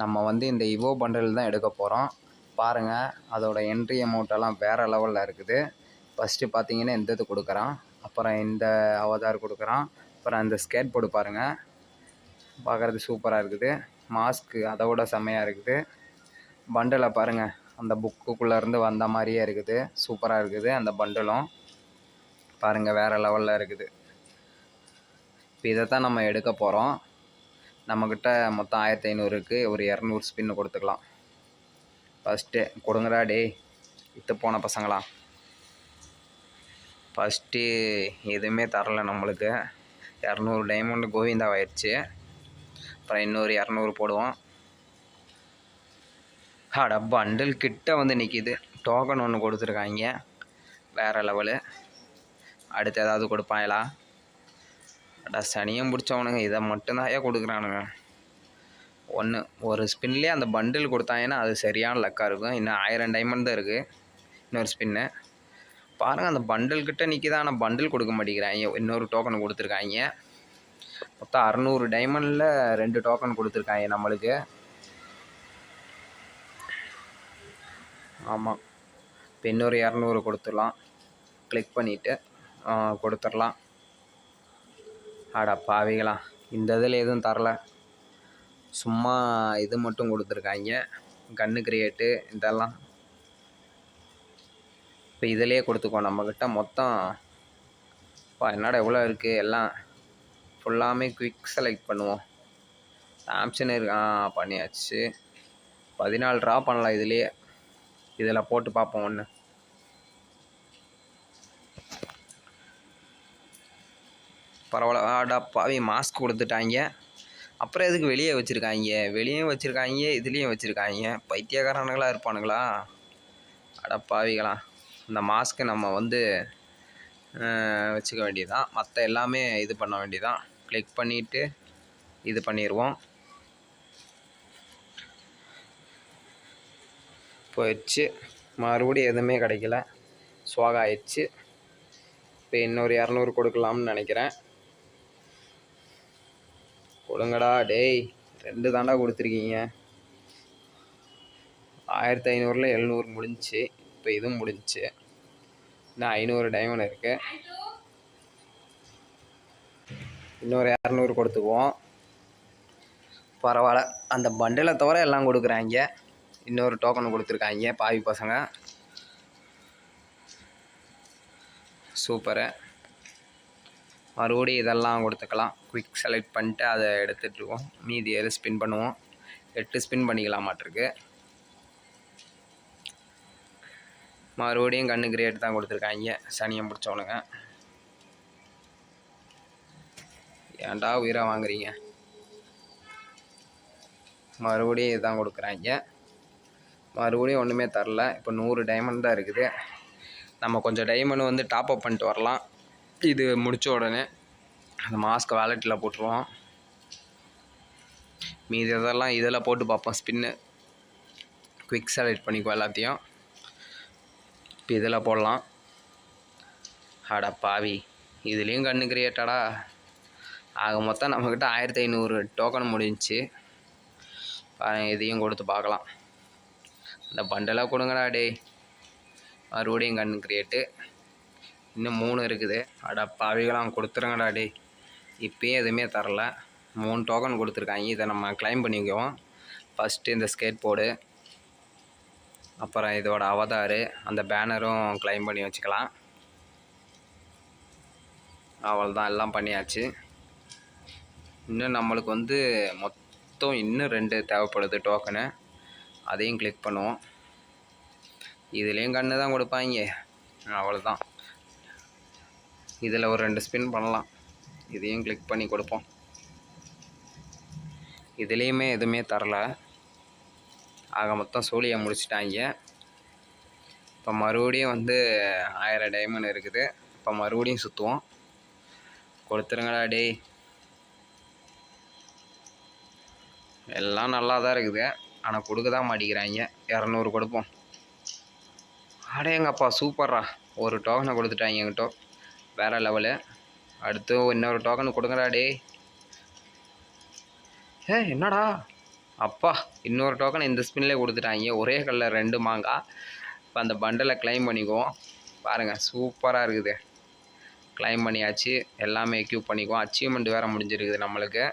நம்ம வந்து இந்த இவோ பண்டில் தான் எடுக்க போகிறோம் பாருங்கள் அதோட என்ட்ரி அமௌண்ட்டெல்லாம் வேறு லெவலில் இருக்குது. ஃபஸ்ட்டு பார்த்தீங்கன்னா இந்த இது கொடுக்குறான். அப்புறம் இந்த அவதார் கொடுக்குறான். அப்புறம் அந்த ஸ்கேட் போர்டு பாருங்கள் பார்க்குறது சூப்பராக இருக்குது. மாஸ்க்கு அதை விட செம்மையாக இருக்குது. பண்டலை பாருங்கள் அந்த புக்குக்குள்ளே இருந்து வந்த மாதிரியே இருக்குது. சூப்பராக இருக்குது அந்த பண்டலும் பாருங்கள் வேறு லெவலில் இருக்குது. இப்போ இதை தான் நம்ம எடுக்க போகிறோம் நம்மக்கிட்ட மொத்தம் ஆயிரத்தி ஐநூறுக்கு ஒரு இரநூறு ஸ்பின்னு கொடுத்துக்கலாம். ஃபஸ்ட்டு கொடுங்கடா டேய். இத்து போன பசங்களா. ஃபஸ்ட்டு எதுவுமே தரல நம்மளுக்கு. இரநூறு டைமண்ட் கோவிந்தாவாயிடுச்சு அப்புறம் இன்னொரு இரநூறு போடுவோம். அட பண்டில் கிட்ட வந்து நிற்கிது டோக்கன் ஒன்று கொடுத்துருக்காங்க. வேறு லெவலு அடுத்து ஏதாவது கொடுப்பாங்களா? அடா சனியும் பிடிச்சவனுங்க. இதை மட்டும்தான் கொடுக்குறானுங்க. ஒன்று ஒரு ஸ்பின்லேயே அந்த பண்டில் கொடுத்தாங்கன்னா அது சரியான லக்காக இருக்கும். இன்னும் ஆயிரம் டைமண்ட் தான் இருக்குது இன்னொரு ஸ்பின்னு பாருங்கள் அந்த பண்டில் கிட்ட நிற்கிதான் ஆனால் பண்டில் கொடுக்க மாட்டேங்கிறாங்க. இன்னொரு டோக்கன் கொடுத்துருக்காங்க. மொத்தம் அறநூறு டைமண்டில் ரெண்டு டோக்கன் கொடுத்துருக்காங்க நம்மளுக்கு. ஆமாம் இப்போ இன்னொரு இரநூறு கொடுத்துடலாம். கிளிக் பண்ணிவிட்டு கொடுத்துடலாம். அட பாவிகளா இந்த இதில் எதுவும் தரல. சும்மா இது மட்டும் கொடுத்துருக்காங்க. கன்று கிரியேட்டு இதெல்லாம். இப்போ இதிலே கொடுத்துக்கோ நம்மக்கிட்ட மொத்தம் இப்போ என்னடா எவ்வளோ இருக்குது எல்லாம் ஃபுல்லாமே குவிக் செலக்ட் பண்ணுவோம். சாம்சங் இருக்கான் பண்ணியாச்சு. பதினாலு ட்ரா பண்ணலாம் இதுலேயே இதில் போட்டு பார்ப்போம் ஒன்று பரவாயில்ல. ஆடா பாவி மாஸ்க் கொடுத்துட்டாங்க அப்புறம் எதுக்கு வெளியே வச்சுருக்காங்க வெளியும் வச்சுருக்காங்க இதுலேயும் வச்சுருக்காங்க பைத்தியக்காரனுங்களாக இருப்பானுங்களா? அட பாவிகளா. இந்த மாஸ்க்கு நம்ம வந்து வச்சுக்க வேண்டியதுதான். மற்ற எல்லாமே இது பண்ண வேண்டியதான் கிளிக் பண்ணிவிட்டு இது பண்ணிடுவோம் போயிடுச்சு. மறுபடியும் எதுவுமே கிடைக்கல. சுவாக ஆயிடுச்சு. இப்போ இன்னொரு இரநூறு கொடுக்கலாம்னு நினைக்கிறேன். கொடுங்கடா டேய். ரெண்டு தாண்டா கொடுத்துருக்கீங்க. ஆயிரத்தி ஐநூறில் எழுநூறு முடிஞ்சுச்சு. இப்போ இதுவும் முடிஞ்சிச்சு. இன்னும் ஐநூறு டைமண்ட் இருக்குது இன்னொரு இரநூறு கொடுத்துக்குவோம். பரவாயில்ல. அந்த பண்டிலை தவிர எல்லாம் கொடுக்குறாங்க. இன்னொரு டோக்கன் கொடுத்துருக்காங்க பாவி பசங்க. சூப்பரு. மறுபடியும் இதெல்லாம் கொடுத்துக்கலாம். குயிக் செலக்ட் பண்ணிட்டு அதை எடுத்துகிட்ருக்கோம் மீதி எது ஸ்பின் பண்ணுவோம்? எட்டு ஸ்பின் பண்ணிக்கலாம் மாட்டிருக்கு மறுபடியும் கண்ணு கிரேட் தான் கொடுத்துருக்காங்க. சனியம் பிடிச்சவனுங்க ஏன்டா உயிராக வாங்குறீங்க? மறுபடியும் இதுதான் கொடுக்குறாங்க. மறுபடியும் ஒன்றுமே தரல. இப்போ நூறு டைமண்ட் தான் இருக்குது. நம்ம கொஞ்சம் டைமண்ட் வந்து டாப் அப் பண்ணிட்டு வரலாம். இது முடித்த உடனே அந்த மாஸ்க் வேலெட்டில் போட்டுருவோம். மீதி இதெல்லாம் இதில் போட்டு பார்ப்போம் ஸ்பின்னு குவிக் செலக்ட் பண்ணிக்குவோம் எல்லாத்தையும். இப்போ இதில் போடலாம். அடா பாவி இதுலேயும் கண்ணு கிரியேட்டடா ஆக மொத்தம் நம்மக்கிட்ட ஆயிரத்தி ஐநூறு டோக்கன் முடிஞ்சிச்சு. இதையும் கொடுத்து பார்க்கலாம். இந்த பண்டலாக கொடுங்கடா டே மறுபடியும் கண்ணு கிரியேட்டு இன்னும் மூணு இருக்குது. அடா பாவிகளாம் கொடுத்துருங்கடா டே இப்பயும் எதுவுமே தரல. மூணு டோக்கன் கொடுத்துருக்காங்க. இதை நம்ம க்ளைம் பண்ணிக்குவோம். ஃபஸ்ட்டு இந்த ஸ்கேட் போர்டு அப்புறம் இதோட அவதாரு அந்த பேனரும் க்ளைம் பண்ணி வச்சுக்கலாம். அவ்வளோதான் எல்லாம் பண்ணியாச்சு. இன்னும் நம்மளுக்கு வந்து மொத்தம் இன்னும் ரெண்டு தேவைப்படுது டோக்கனு அதையும் கிளிக் பண்ணுவோம். இதுலேயும் கன்று தான் கொடுப்பாங்க. அவ்வளோதான் இதில் ஒரு ரெண்டு ஸ்பின் பண்ணலாம். இதையும் கிளிக் பண்ணி கொடுப்போம். இதுலேயுமே எதுவுமே தரல. ஆக மொத்தம் சூழியை முடிச்சிட்டாங்க. இப்போ மறுபடியும் வந்து ஆயிரம் டைமண்ட் இருக்குது. இப்போ மறுபடியும் சுற்றுவோம் கொடுத்துருங்களா டேய். எல்லாம் நல்லா தான் இருக்குது. ஆனால் கொடுக்க தான் மாட்டேங்கிறாங்க இரநூறு கொடுப்போம். அடேங்கப்பா சூப்பர்ரா. ஒரு டோக்கனை கொடுத்துட்டாங்க என்கிட்ட. வேறு லெவலு அடுத்து இன்னொரு டோக்கன் கொடுங்கடா டே ஏ என்னடா? அப்பா இன்னொரு டோக்கன் இந்த ஸ்பின்லேயே கொடுத்துட்டாங்க. ஒரே கல்லில் ரெண்டு மாங்காய் இப்போ அந்த பண்டலை க்ளைம் பண்ணிக்குவோம். பாருங்கள் சூப்பராக இருக்குது. க்ளைம் பண்ணியாச்சு. எல்லாமே எக்யூப் பண்ணிக்குவோம். அச்சீவ்மெண்ட் வேறு முடிஞ்சிருக்குது நம்மளுக்கு.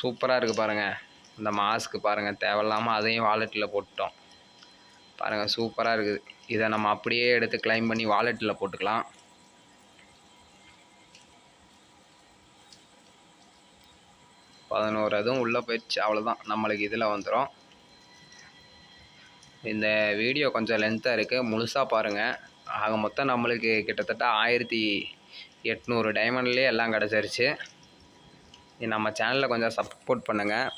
சூப்பராக இருக்குது பாருங்கள் இந்த மாஸ்க்கு பாருங்கள் தேவையில்லாமல் அதையும் வாலெட்டில் போட்டுட்டோம். பாருங்கள் சூப்பராக இருக்குது. இதை நம்ம அப்படியே எடுத்து க்ளைம் பண்ணி வாலெட்டில் போட்டுக்கலாம். பதினோரு அதுவும் உள்ளே போயிடுச்சு. அவ்வளோதான் நம்மளுக்கு இதில் வந்துடும் இந்த வீடியோ கொஞ்சம் லென்த்தாக இருக்குது முழுசாக பாருங்கள் ஆக மொத்தம் நம்மளுக்கு கிட்டத்தட்ட ஆயிரத்தி எட்நூறு டைமண்ட்லேயே எல்லாம் கிடச்சிருச்சு. நம்ம சேனலில் கொஞ்சம் சப்போர்ட் பண்ணுங்கள்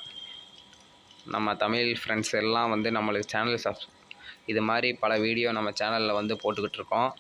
நம்ம தமிழ் ஃப்ரெண்ட்ஸ் எல்லாம் வந்து நம்மளுக்கு சேனல் சப் இது மாதிரி பல வீடியோ நம்ம சேனலில் வந்து போட்டுக்கிட்டு இருக்கோம்.